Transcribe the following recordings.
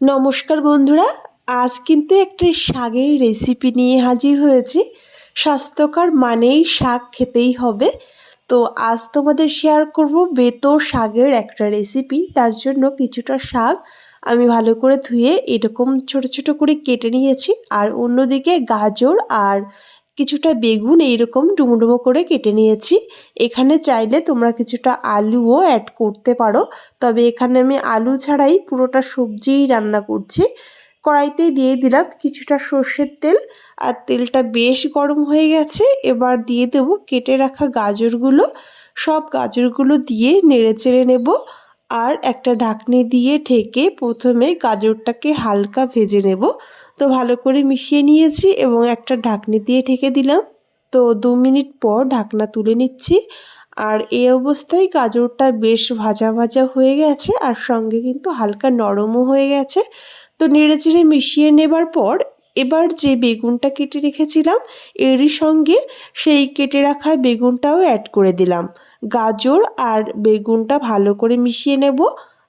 নমস্কার বন্ধুরা, আজ কিন্তু একটা শাকের রেসিপি নিয়ে হাজির হয়েছি। স্বাস্থ্যকর মানেই শাক খেতেই হবে। তো আজ তোমাদের শেয়ার করব বেতো শাকের একটা রেসিপি তার জন্য কিছুটা শাক আমি ভালো করে ধুয়ে এরকম ছোট ছোট করে কেটে নিয়েছি। আর অন্যদিকে গাজর আর কিছুটা বেগুন এইরকম ডুমো করে কেটে নিয়েছি। এখানে চাইলে তোমরা কিছুটা আলুও অ্যাড করতে পারো। তবে এখানে আমি আলু ছাড়াই পুরোটা সবজিই রান্না করছি। কড়াইতে দিয়ে দিলাম কিছুটা সর্ষের তেল। আর তেলটা বেশ গরম হয়ে গেছে। এবার দিয়ে দেব কেটে রাখা গাজরগুলো। সব গাজরগুলো দিয়ে নেড়ে চেড়ে নেব। আর একটা ঢাকনি দিয়ে ঢেকে প্রথমে গাজরটাকে হালকা ভেজে নেব। তো ভালো করে মিশিয়ে নিয়েছি এবং একটা ঢাকনি দিয়ে ঢেকে দিলাম। তো দু মিনিট পর ঢাকনা তুলে নিচ্ছি। আর এই অবস্থায় গাজরটা বেশ ভাজা ভাজা হয়ে গেছে আর সঙ্গে কিন্তু হালকা নরমও হয়ে গেছে। তো নেড়ে চেড়ে মিশিয়ে নেবার পর এবার যে বেগুনটা কেটে রেখেছিলাম, এরই সঙ্গে সেই কেটে রাখা বেগুনটাও অ্যাড করে দিলাম। গাজর আর বেগুনটা ভালো করে মিশিয়ে নেব।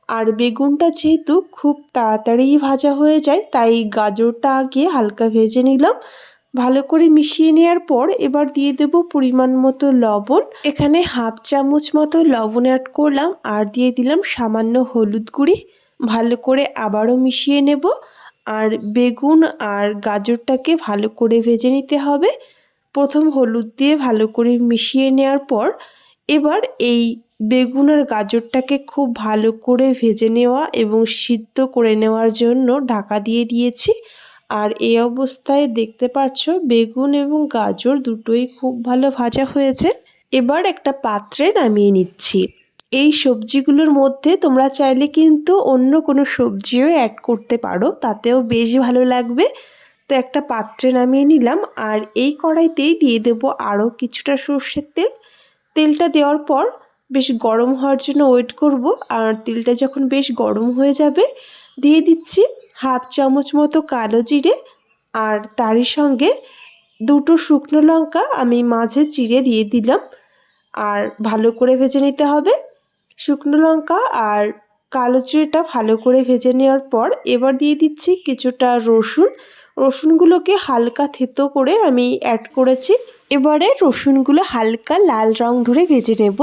আর বেগুনটা যেহেতু খুব তাড়াতাড়ি ভাজা হয়ে যায়, তাই গাজরটা আগে হালকা ভেজে নিলাম। ভালো করে মিশিয়ে নেওয়ার পর এবার দিয়ে দেব পরিমাণ মতো লবণ। এখানে হাফ চামচ মতো লবণ অ্যাড করলাম আর দিয়ে দিলাম সামান্য হলুদ গুঁড়ি। ভালো করে আবারও মিশিয়ে নেব। আর বেগুন আর গাজরটাকে ভালো করে ভেজে নিতে হবে। প্রথম হলুদ দিয়ে ভালো করে মিশিয়ে নেওয়ার পর এবার এই বেগুন আর গাজরটাকে খুব ভালো করে ভেজে নেওয়া এবং সিদ্ধ করে নেওয়ার জন্য ঢাকা দিয়ে দিয়েছি। আর এই অবস্থায় দেখতে পাচ্ছ বেগুন এবং গাজর দুটোই খুব ভালো ভাজা হয়েছে। এবার একটা পাত্রে নামিয়ে নিচ্ছি। এই সবজিগুলোর মধ্যে তোমরা চাইলে কিন্তু অন্য কোনো সবজিও অ্যাড করতে পারো, তাতেও বেশ ভালো লাগবে। তো একটা পাত্রে নামিয়ে নিলাম আর এই কড়াইতেই দিয়ে দেব আরও কিছুটা সর্ষের তেল। তেলটা দেওয়ার পর বেশ গরম হওয়ার জন্য ওয়েট করব। আর তেলটা যখন বেশ গরম হয়ে যাবে, দিয়ে দিচ্ছি হাফ চামচ মতো কালো জিরে আর তারই সঙ্গে দুটো শুকনো লঙ্কা আমি মাঝে চিড়ে দিয়ে দিলাম। আর ভালো করে ভেজে নিতে হবে। শুকনো লঙ্কা আর কালো জিরেটা ভালো করে ভেজে নেওয়ার পর এবার দিয়ে দিচ্ছি কিছুটা রসুন। রসুনগুলোকে হালকা থেতো করে আমি অ্যাড করেছি। এবারে রসুনগুলো হালকা লাল রং ধরে ভেজে নেব।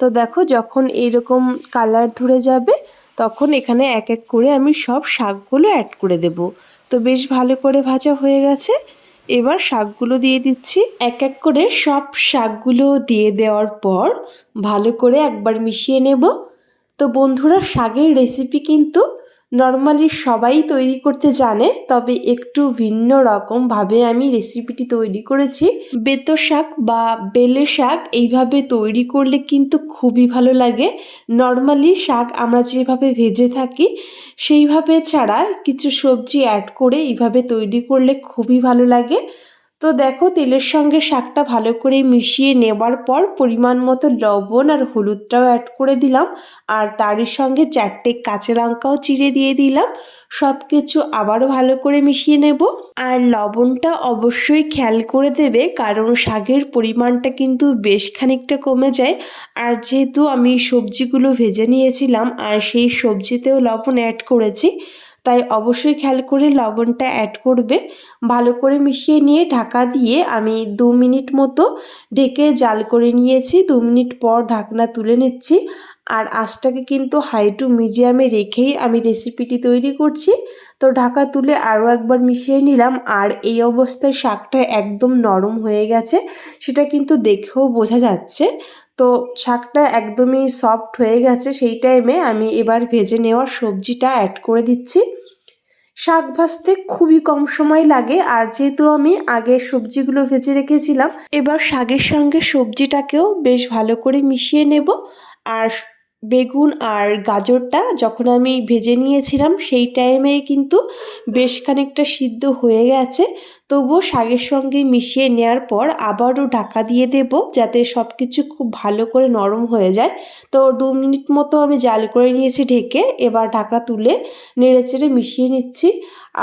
তো দেখো যখন এরকম কালার ধরে যাবে, তখন এখানে এক এক করে আমি সব শাকগুলো অ্যাড করে দেব। তো বেশ ভালো করে ভাজা হয়ে গেছে। এবার শাকগুলো দিয়ে দিচ্ছি। এক এক করে সব শাকগুলো দিয়ে দেওয়ার পর ভালো করে একবার মিশিয়ে নেব। তো বন্ধুরা, শাকের রেসিপি কিন্তু নর্মালি সবাই তৈরি করতে জানে, তবে একটু ভিন্ন রকমভাবে আমি রেসিপিটি তৈরি করেছি। বেতো শাক বা বেলে শাক এইভাবে তৈরি করলে কিন্তু খুবই ভালো লাগে। নর্মালি শাক আমরা যেভাবে ভেজে থাকি, সেইভাবে ছাড়া কিছু সবজি অ্যাড করে এইভাবে তৈরি করলে খুবই ভালো লাগে। তো দেখো তেলের সঙ্গে শাকটা ভালো করে মিশিয়ে নেবার পর পরিমাণ মতো লবণ আর হলুদটাও অ্যাড করে দিলাম। আর তারই সঙ্গে চারটে কাঁচা লঙ্কাও চিড়ে দিয়ে দিলাম। সব কিছু আবারও ভালো করে মিশিয়ে নেব। আর লবণটা অবশ্যই খেয়াল করে দেবে, কারণ শাকের পরিমাণটা কিন্তু বেশ খানিকটা কমে যায়। আর যেহেতু আমি সবজিগুলো ভেজে নিয়েছিলাম, আর সেই সবজিতেও লবণ অ্যাড করেছি তাই অবশ্যই খেয়াল করে লবণটা অ্যাড করবে। ভালো করে মিশিয়ে নিয়ে ঢাকা দিয়ে আমি দু মিনিট মতো ঢেকে জাল করে নিয়েছি। দু মিনিট পর ঢাকনা তুলে নিচ্ছি। আর আঁচটাকে কিন্তু হাই টু মিডিয়ামে রেখেই আমি রেসিপিটি তৈরি করছি। তো ঢাকা তুলে আরও একবার মিশিয়ে নিলাম। আর এই অবস্থায় শাকটা একদম নরম হয়ে গেছে। সেটা কিন্তু দেখেও বোঝা যাচ্ছে। তো শাকটা একদমই সফট হয়ে গেছে সেই টাইমে আমি এবার ভেজে নেওয়ার সবজিটা অ্যাড করে দিচ্ছি। শাক ভাজতে খুবই কম সময় লাগে আর যেহেতু আমি আগে সবজিগুলো ভেজে রেখেছিলাম, এবার শাকের সঙ্গে সবজিটাকেও বেশ ভালো করে মিশিয়ে নেব। আর বেগুন আর গাজরটা যখন আমি ভেজে নিয়েছিলাম সেই টাইমে কিন্তু বেশ খানিকটা সিদ্ধ হয়ে গেছে। তবুও শাকের সঙ্গে মিশিয়ে নেওয়ার পর আবারও ঢাকা দিয়ে দেব যাতে সব কিছু খুব ভালো করে নরম হয়ে যায়। তো দু মিনিট মতো আমি জাল করে নিয়েছি ঢেকে, এবার ঢাকা তুলে নেড়ে চেড়ে মিশিয়ে নিচ্ছি।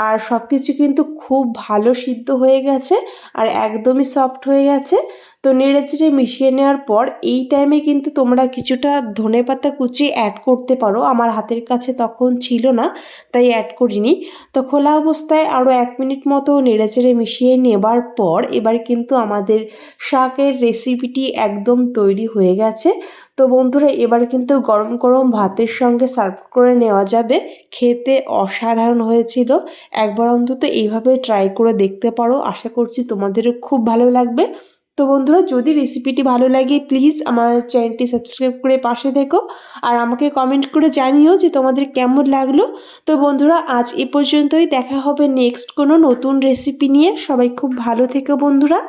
আর সব কিছু কিন্তু খুব ভালো সিদ্ধ হয়ে গেছে আর একদমই সফট হয়ে গেছে। তো নেড়ে চেড়ে মিশিয়ে নেওয়ার পর এই টাইমে কিন্তু তোমরা কিছুটা ধনে পাতা কুচি অ্যাড করতে পারো। আমার হাতের কাছে তখন ছিল না, তাই অ্যাড করিনি। তো খোলা অবস্থায় আরও এক মিনিট মতো নেড়ে চেড়ে মিশিয়ে নেবার পর এবার কিন্তু আমাদের শাকের রেসিপিটি একদম তৈরি হয়ে গেছে। তো বন্ধুরা, এবার কিন্তু গরম গরম ভাতের সঙ্গে সার্ভ করে নেওয়া যাবে। খেতে অসাধারণ হয়েছিল। একবার অন্তত এইভাবে ট্রাই করে দেখতে পারো। আশা করছি তোমাদেরও খুব ভালো লাগবে। তো বন্ধুরা, যদি রেসিপিটি ভালো লাগে প্লিজ আমার চ্যানেলটি সাবস্ক্রাইব করে পাশে দেখো আর আমাকে কমেন্ট করে জানিও যে তোমাদের কেমন লাগল। তো বন্ধুরা, আজ এ পর্যন্তই। দেখা হবে নেক্সট কোনো নতুন রেসিপি নিয়ে। সবাই খুব ভালো থেকো বন্ধুরা।